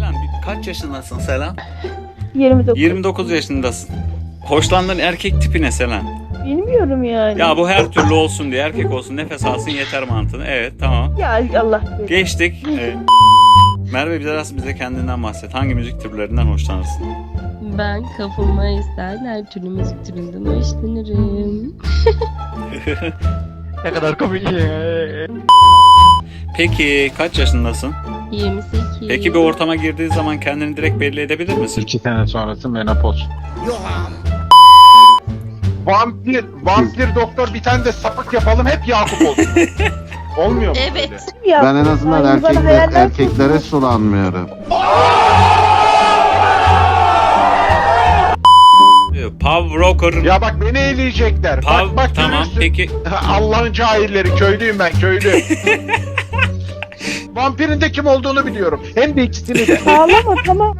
Selam bir- kaç yaşındasın Selam? 29. 29 yaşındasın. Hoşlandığın erkek tipi ne Selam? Bilmiyorum yani. Ya bu her türlü olsun diye erkek olsun nefes alsın yeter mantığını. Evet tamam. Ya Allah bilir. Geçtik. Ee, Merve biraz bize kendinden bahset. Hangi müzik türlerinden hoşlanırsın? Ben kafama esen her türlü müzik türünden hoşlanırım. Ne kadar komik. Peki kaç yaşındasın? 28. Peki bir ortama girdiği zaman kendini direkt belli edebilir misin? İki sene sonrası menopoz. Vampir, vampir doktor bir tane de sapık yapalım hep Yakup olsun. Olmuyor mu Evet. böyle? Ya, Ben en azından Ay, bana erkekler, hayaller erkeklere sulanmıyorum. Ee, Pav Rocker. Ya bak beni eleyecekler. Pav bak bak tamam görürsün. peki Allah'ın cahilleri köylüyüm ben köylü. Vampirin de kim olduğunu biliyorum. Hem de ikisini de. Ağlama tamam.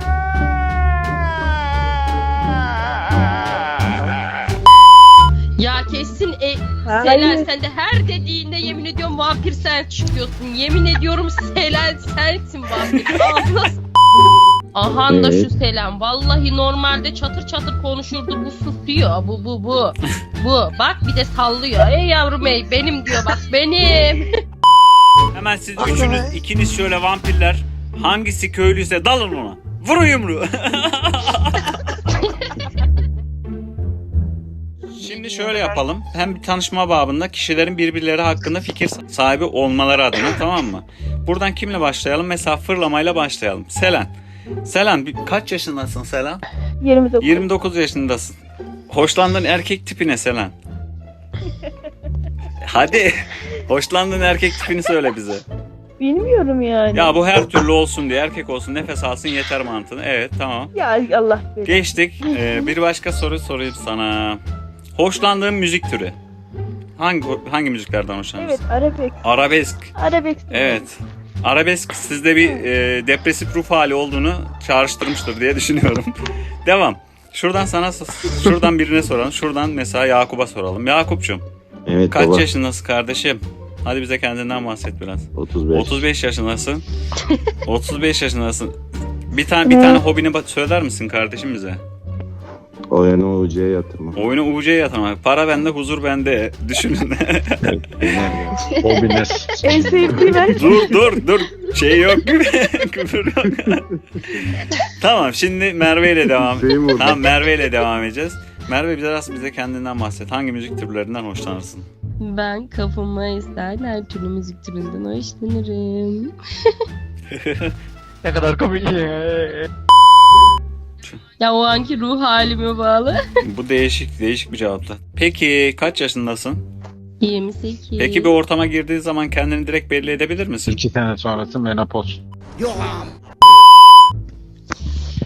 Ya kesin e. Selen sen de her dediğinde yemin ediyorum vampir sen çıkıyorsun. Yemin ediyorum Selen sensin vampir. S- Ahan da şu Selen. Vallahi normalde çatır çatır konuşurdu. Bu susuyor. Bu bu bu. Bu. Bak bir de sallıyor. Ey yavrum ey benim diyor bak benim. Hemen siz üçünüz ikiniz şöyle vampirler hangisi köylüyse dalın ona. Vurun yumruğu. Şimdi şöyle yapalım. Hem bir tanışma babında kişilerin birbirleri hakkında fikir sahibi olmaları adına tamam mı? Buradan kimle başlayalım? Mesela fırlamayla başlayalım. Selen. Selen kaç yaşındasın Selen? 29. 29 yaşındasın. Hoşlandığın erkek tipi ne Selen? Hadi. Hoşlandığın erkek tipini söyle bize. Bilmiyorum yani. Ya bu her türlü olsun diye erkek olsun nefes alsın yeter mantığını. Evet tamam. Ya Allah bilir. Geçtik. Ee, bir başka soru sorayım sana. Hoşlandığın müzik türü. Hangi hangi müziklerden hoşlanırsın? Evet arabesk. Arabesk. Arabesk. Evet. Arabesk sizde bir e, depresif ruh hali olduğunu çağrıştırmıştır diye düşünüyorum. Devam. Şuradan sana şuradan birine soralım. Şuradan mesela Yakup'a soralım. Yakup'cum Evet kaç baba. yaşındasın kardeşim? Hadi bize kendinden bahset biraz. 35. 35 yaşındasın. 35 yaşındasın. Bir tane bir tane hobini söyler misin kardeşim bize? Oyunu UC'ye yatırma. Oyunu UC'ye yatırmak. Para bende, huzur bende. Düşünün. O bilmez. En sevdiğim erkek. dur dur dur. Şey yok. Küfür yok. tamam şimdi Merve ile devam. Vurdu. tamam Merve ile devam edeceğiz. Merve biraz bize kendinden bahset. Hangi müzik türlerinden hoşlanırsın? Ben kafama esen her türlü müzik türünden hoşlanırım. ne kadar komik. Ya o anki ruh halime bağlı. Bu değişik değişik bir cevapla. Peki kaç yaşındasın? 28. Peki bir ortama girdiği zaman kendini direkt belli edebilir misin? İki sene sonrası menopoz.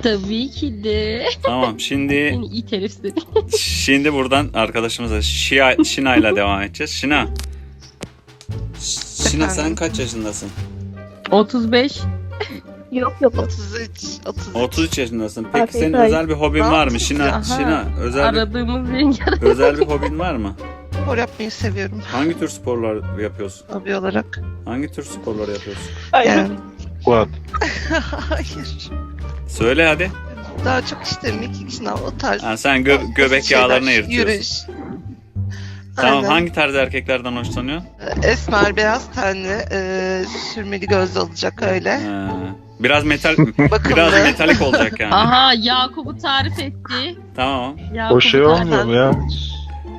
Tabii ki de. Tamam şimdi Seni herif seni. Şimdi buradan arkadaşımıza Şia, Şina ile devam edeceğiz. Şina. Şina sen kaç yaşındasın? 35. Yok yok. 33, 33. 33 yaşındasın. Peki Afiyet senin olsun. özel bir hobin var mı? Şina, Aha. Şina özel bir, Aradığımız yenge. özel bir hobin var mı? Spor yapmayı seviyorum Hangi tür sporlar yapıyorsun? hobi olarak. Hangi tür sporlar yapıyorsun? Aynen. Yani Kuat. hayır. Söyle hadi. Daha çok işte mekik şınav o tarz. Ha, sen gö- göbek şeyler, yağlarını yırtıyorsun. Yürüyüş. Tamam Aynen. hangi tarz erkeklerden hoşlanıyorsun? Esmer, beyaz tenli, e, sürmeli gözlü olacak öyle. Ha, biraz metal biraz metalik olacak yani. Aha Yakup'u tarif etti. Tamam. Yakup'u O şey tarif- olmuyor mu ya?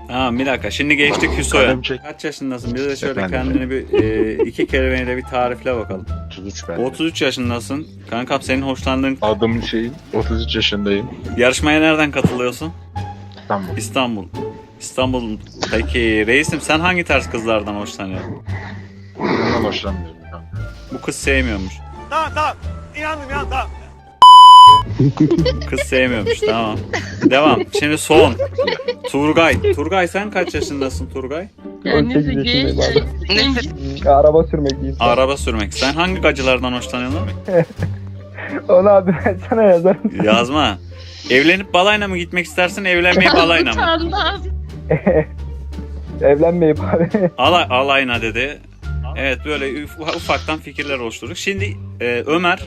Tamam bir dakika. Şimdi geçtik Hüso'ya. Kaç yaşındasın? Bize de şöyle Efendim? kendini bir e, iki kelimeyle bir tarifle bakalım. 33 ben. 33 yaşındasın. Kankam senin hoşlandığın Adım şeyim. 33 yaşındayım. yarışmaya nereden katılıyorsun? Tamam. İstanbul. İstanbul. Peki reisim sen hangi tarz kızlardan hoşlanıyorsun? Bundan hoşlanmıyorum. kanka. Bu kız sevmiyormuş. Tamam tamam. İnandım ya tamam. Kız sevmiyormuş tamam. Devam. Şimdi son. Turgay. Turgay sen kaç yaşındasın Turgay? Kendisi genç. Nefes. Araba sürmekliyim. Araba sürmek. Sen hangi gacılardan hoşlanıyorsun? Onu abi ben sana yazarım. Yazma. Evlenip balayına mı gitmek istersin, evlenmeyip balayına mı? Evlenmeyip abi. Alay, alayına dedi. Evet böyle uf- ufaktan fikirler oluşturduk. Şimdi e, Ömer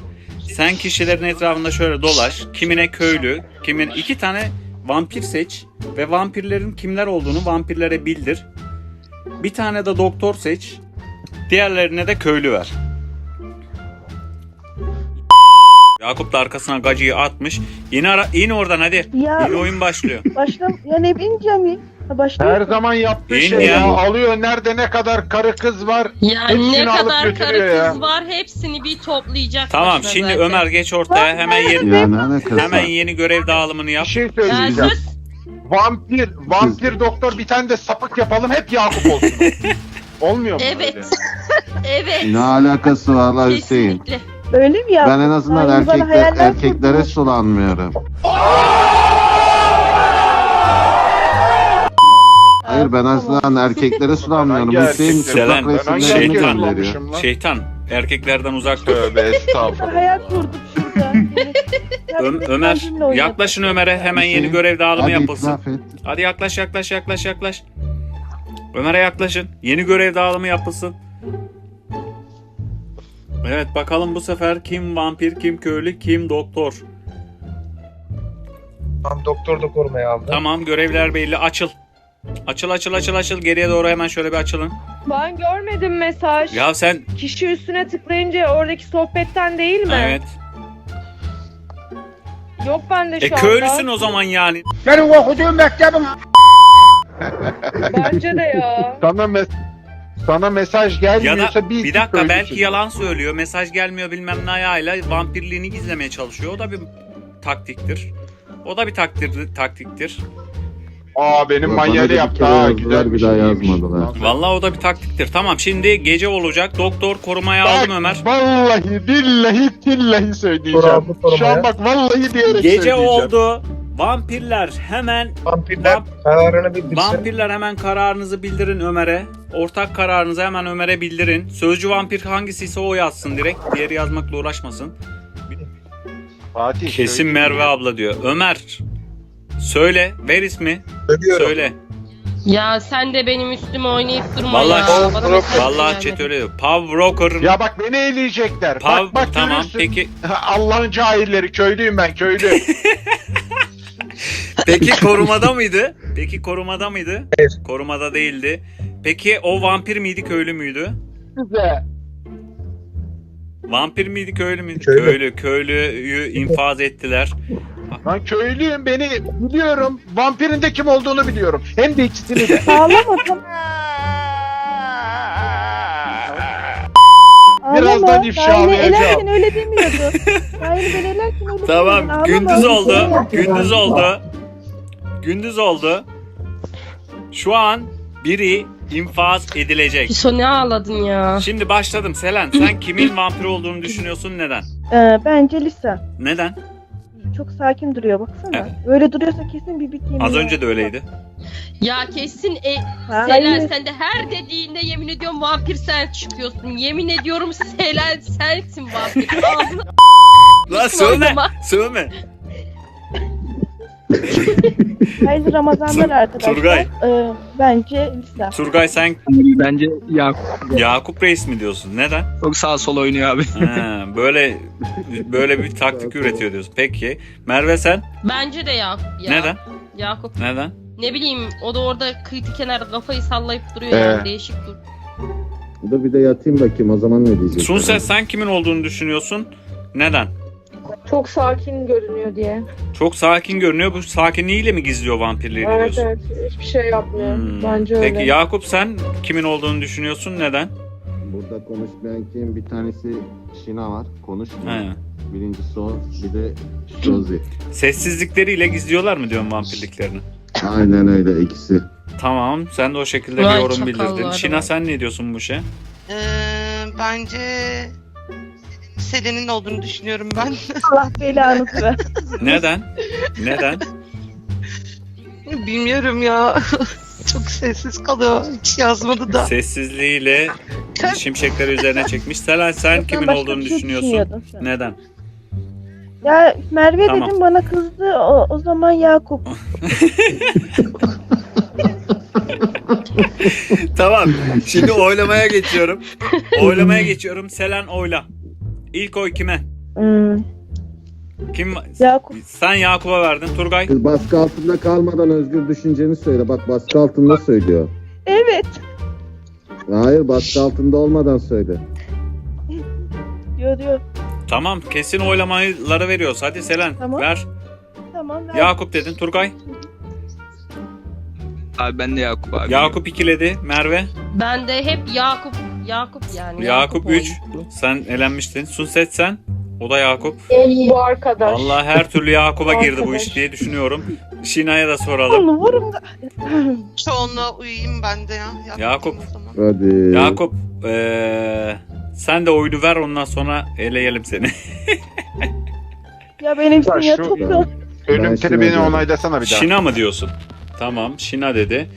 Sen kişilerin etrafında şöyle dolaş. Kimine köylü, kimin iki tane vampir seç ve vampirlerin kimler olduğunu vampirlere bildir. Bir tane de doktor seç. Diğerlerine de köylü ver. Yakup da arkasına gacıyı atmış. Yine ara, in oradan hadi. Ya Yeni oyun başlıyor. başlam ya ne bineceğim Ha, Her zaman yaptığı şey ya. ya? Alıyor nerede ne kadar karı kız var. Ya Hepsini ne alıp kadar karı götürüyor kız ya. var hepsini bir toplayacak. Tamam başına şimdi zaten. Ömer geç ortaya hemen yeni, Ya ne alakası hemen var? yeni görev dağılımını Bir yap. şey Ya söyleyeceğim. sus. Vampir, vampir doktor bir tane de sapık yapalım hep Yakup olsun. Olmuyor mu Evet. öyle? Evet. Ne alakası var la Hüseyin? Kesinlikle. Öyle mi ya? Ben en azından erkekler, erkeklere sulanmıyorum. Hayır ben aslında erkeklere sulanmıyorum. Hangi Hüseyin erkekler? çıplak Selen, Ben hangi resimlerini şeytan. erkeğe gönderiyor. sulanmışım lan? Şeytan erkeklerden uzak dur. Tövbe estağfurullah. Hayal kurduk şurada. Ö- Ömer yaklaşın Ömer'e hemen yeni Hüseyin, görev dağılımı Hadi yapılsın. itiraf et. Hadi yaklaş yaklaş yaklaş yaklaş. Ömer'e yaklaşın. Yeni görev dağılımı yapılsın. Evet bakalım bu sefer kim vampir, kim köylü, kim doktor. Tam doktor da korumaya aldı. Tamam görevler belli. Açıl. Açıl açıl açıl açıl. Geriye doğru hemen şöyle bir açılın. Ben görmedim mesaj. Ya sen Kişi üstüne tıklayınca oradaki sohbetten değil mi? evet. Yok bende E şu köylüsün anda. o zaman yani. Benim okuduğum mektebim. Bence de ya. Sana, mes- sana mesaj Ya gelmiyorsa da bir bir dakika köylüsün. belki yalan söylüyor. Mesaj gelmiyor bilmem ne ayağıyla vampirliğini gizlemeye çalışıyor. O da bir taktiktir. O da bir takdir, taktiktir. Aa benim manyeli yaptı ha güzel bir şey daha iyiymiş. yazmadılar. Vallahi o da bir taktiktir. Tamam şimdi gece olacak. Doktor korumaya aldım Ömer. Vallahi billahi tillahi söyleyeceğim. Şu an bak vallahi diyerek Gece söyleyeceğim. oldu. Vampirler hemen Vampirler Vamp- kararını bildirsin. vampirler hemen kararınızı bildirin Ömer'e. Ortak kararınızı hemen Ömer'e bildirin. Sözcü vampir hangisiyse o yazsın direkt. Diğeri yazmakla uğraşmasın. Fatih, Kesin söyleyeyim Merve ya. abla diyor. Ömer söyle ver ismi. Söylüyorum. Söyle. Ya sen de benim üstüme oynayıp durma Vallahi- ya. Bana mesaj Vallahi geldi. chat öyle diyor. Pav Rocker. Ya bak beni eleyecekler. Pav bak bak tamam görürsün. peki. Allah'ın cahilleri köylüyüm ben köylü. Peki korumada mıydı? Peki korumada mıydı? Hayır. Korumada değildi. Peki o vampir miydi köylü müydü? Size. Vampir miydi köylü müydü? Köylü. Köylü. Köylüyü infaz ettiler. Ben köylüyüm beni biliyorum. Vampirin de kim olduğunu biliyorum. Hem de ikisini de. Ağlama tamam. Birazdan. Daha yeni elerken öyle demiyordu. Yeni ben elerken öyle Tamam demiyordun. Gündüz oldu. şey. Gündüz oldu. Gündüz oldu. Şu an biri infaz edilecek. Piso ne ağladın ya? Şimdi başladım Selen. Sen kimin vampir olduğunu düşünüyorsun neden? Ee, bence Lisa. Neden? Çok sakin duruyor baksana. Evet. Böyle duruyorsa kesin bir bit yemiyor. Az önce de öyleydi. Ya kesin e. Selen sen de her dediğinde yemin ediyorum vampir sen çıkıyorsun. Yemin ediyorum Selen sensin vampir. Ağzına Lan sövme. oynama. Hayırlı Ramazanlar arkadaşlar. Turgay. Ee, bence Lisa. Turgay sen Bence Yakup Yakup Reis mi diyorsun? Neden? çok sağ sol oynuyor abi. Ha, böyle böyle bir taktik üretiyor diyorsun. Peki. Merve sen? Bence de Yakup ya. Neden? Yakup Neden? ne bileyim o da orada kıytı kenarda kafayı sallayıp duruyor Ee. yani değişik dur. Dur bir de yatayım bakayım o zaman ne diyecek? Sunset sen kimin olduğunu düşünüyorsun? Neden? Çok sakin görünüyor diye. Çok sakin görünüyor. Bu sakinliğiyle mi gizliyor vampirliğini Evet diyorsun? evet hiçbir şey yapmıyor. Hmm. Bence öyle. Peki Yakup sen kimin olduğunu düşünüyorsun? Neden? Burada konuşmayan kim? Bir tanesi Şina var. Konuşmuyor. He. Birincisi o. Bir de Josie. Sessizlikleriyle gizliyorlar mı diyorsun vampirliklerini? Aynen öyle ikisi. Tamam. Sen de o şekilde Vay bir yorum bildirdin. Şina sen ne diyorsun bu şey? Ee, bence Selen'in olduğunu düşünüyorum ben. Allah belanızı ver. Neden? Neden? Bilmiyorum ya. Çok sessiz kalıyor. Hiç yazmadı da. Sessizliğiyle şimşekleri üzerine çekmiş. Selen sen Sen kimin başka olduğunu bir şey düşünüyorsun? Neden? Ya Merve Tamam. dedim bana kızdı. O, o zaman Yakup. tamam. Şimdi oylamaya geçiyorum. Oylamaya geçiyorum. Selen oyla. İlk oy kime? Hmm, Kim? Yakup. Sen Yakup'a verdin. Turgay. Kız baskı altında kalmadan özgür düşünceni söyle. Bak baskı altında söylüyor. Evet. Hayır baskı altında olmadan söyle. Diyor diyor. Tamam kesin oylamaları veriyoruz. Hadi Selen Tamam. ver. Tamam. ver. Yakup dedin. Turgay. Abi ben de Yakup abi. Yakup ikiledi. Merve. Ben de hep Yakup Yakup yani. Yakup 3. oydu. Sen elenmiştin. Sunset sen. O da Yakup. Bu arkadaş. Vallahi her türlü Yakup'a girdi bu iş diye düşünüyorum. Şina'ya da soralım. Onu vurun. da- Çoğunluğa uyuyayım ben de ya. Yakup. o zaman. Hadi. Yakup eee, sen de oyunu ver ondan sonra eleyelim seni. Ya benim için Ya ya şu- Ben Ölüm teli Şina beni diyorum. onaylasana bir daha. Şina mı diyorsun? Tamam Şina dedi.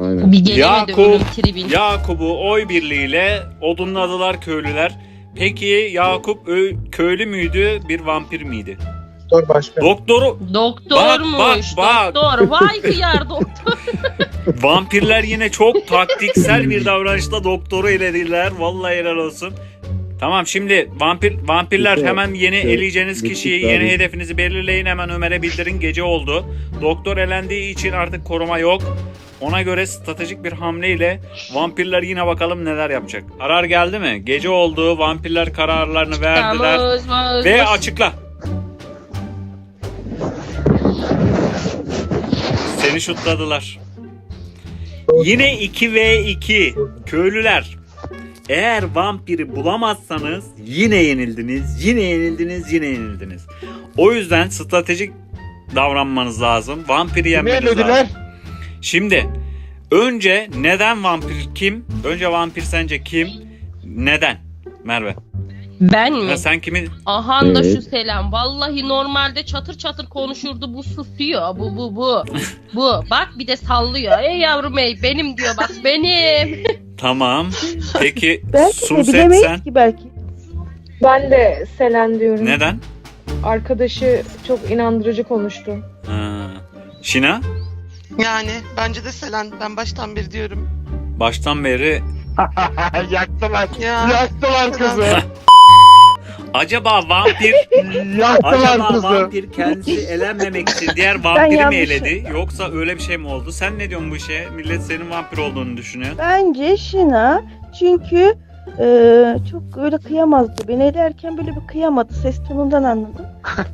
Aynen. Bir gelemedi Yakup. Yakup'u oy birliğiyle odunladılar köylüler. Peki Yakup ö- köylü müydü bir vampir miydi? Doktor başkan. Doktoru Doktormuş. Bak, bak, bak. Doktor. Vay hıyar doktor. vampirler yine çok taktiksel bir davranışla doktoru elediler. Vallahi helal olsun. Tamam şimdi vampir vampirler Bitti. hemen yeni Bitti. eleyeceğiniz Bitti kişiyi abi. yeni hedefinizi belirleyin hemen Ömer'e bildirin gece oldu. Doktor elendiği için artık koruma yok. Ona göre stratejik bir hamleyle vampirler yine bakalım neler yapacak. Karar geldi mi? Gece oldu. Vampirler kararlarını verdiler. Vamos, vamos. Ve açıkla. Seni şutladılar. Yine 2v2 köylüler. Eğer vampiri bulamazsanız yine yenildiniz, yine yenildiniz, yine yenildiniz. O yüzden stratejik davranmanız lazım. Vampiri yenmeniz lazım. Şimdi önce neden vampir kim? Önce vampir sence kim? Neden? Merve. Ben mi? Ya sen kimi Ahan da şu selam. Vallahi normalde çatır çatır konuşurdu. Bu susuyor. Bu bu bu. bu. Bak bir de sallıyor. Ey yavrum ey benim diyor bak benim. Tamam. Peki Belki de Sunset bilemeyiz sen ki belki. Ben de Selen diyorum. neden? Arkadaşı çok inandırıcı konuştu. Ha. Şina Yani bence de Selen. Ben baştan beri diyorum. baştan beri Yaktılar. Ya. Yaktılar kızı. acaba vampir Yaktılar acaba kızı. vampir kendisi elenmemek için diğer vampiri mi yanlış- eledi yoksa öyle bir şey mi oldu? Sen ne diyorsun bu işe? Millet senin vampir olduğunu düşünüyor. Bence Şina çünkü e, çok öyle kıyamazdı. Beni ederken böyle bir kıyamadı. Ses tonundan anladım.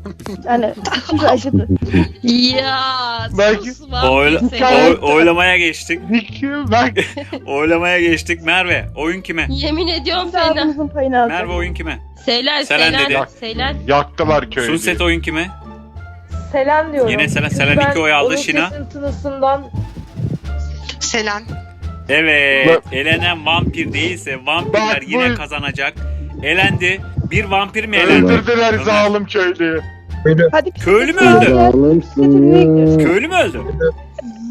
Yani bir acıdı. ya Belki- Oyla- oy- oylamaya geçtik. Bak. Oylamaya geçtik. Merve oyun kime? Yemin ediyorum fena. Sağlığımızın payını alacak. Merve oyun kime? Selen Selen Selen dedi. Selen. Yaktılar köyü. Sunset oyun kime? Selen diyorum. Yine Selen- Çünkü Selen ben iki oy aldı, onun Şina. kesintisinden Selen. Evet. Elenen vampir değilse vampirler Bak bu- yine kazanacak. Elendi. Bir vampir mi elendi? Öldürdüler Ömer. zalim köylüyü. Hadi Köylü mü öldü? Köylü mü öldü?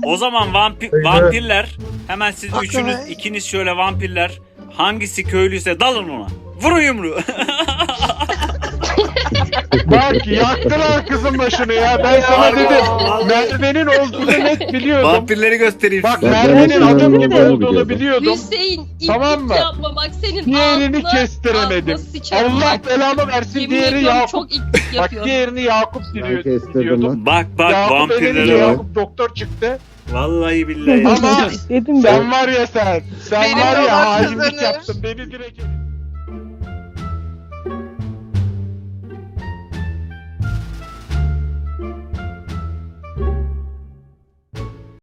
O zaman vampir, vampirler hemen siz Aklı üçünüz ikiniz şöyle vampirler hangisi köylüyse dalın ona. Vurun yumruğu. Bak yaktılar kızın başını ya. Ben sana dedim. Merve'nin olduğunu net biliyordum. Vampirleri göstereyim Bak. Merve'nin Ben adım de gibi biliyorum. olduğunu biliyordum. Hüseyin Tamam tamam mı? yapma bak senin Diğerini ağzına- kestiremedim. ağzına sıçarım Allah bak. belamı versin. Yemin Diğeri ediyorum Yakup. çok Bak diğerini Yakup Ben kestirdim lan. Bak bak Yakup elince. Yakup doktor çıktı. Vallahi billahi. Ama Dedim ben. sen var ya sen. Sen Benim var ya hainlik kazanır. yaptın. Beni direkt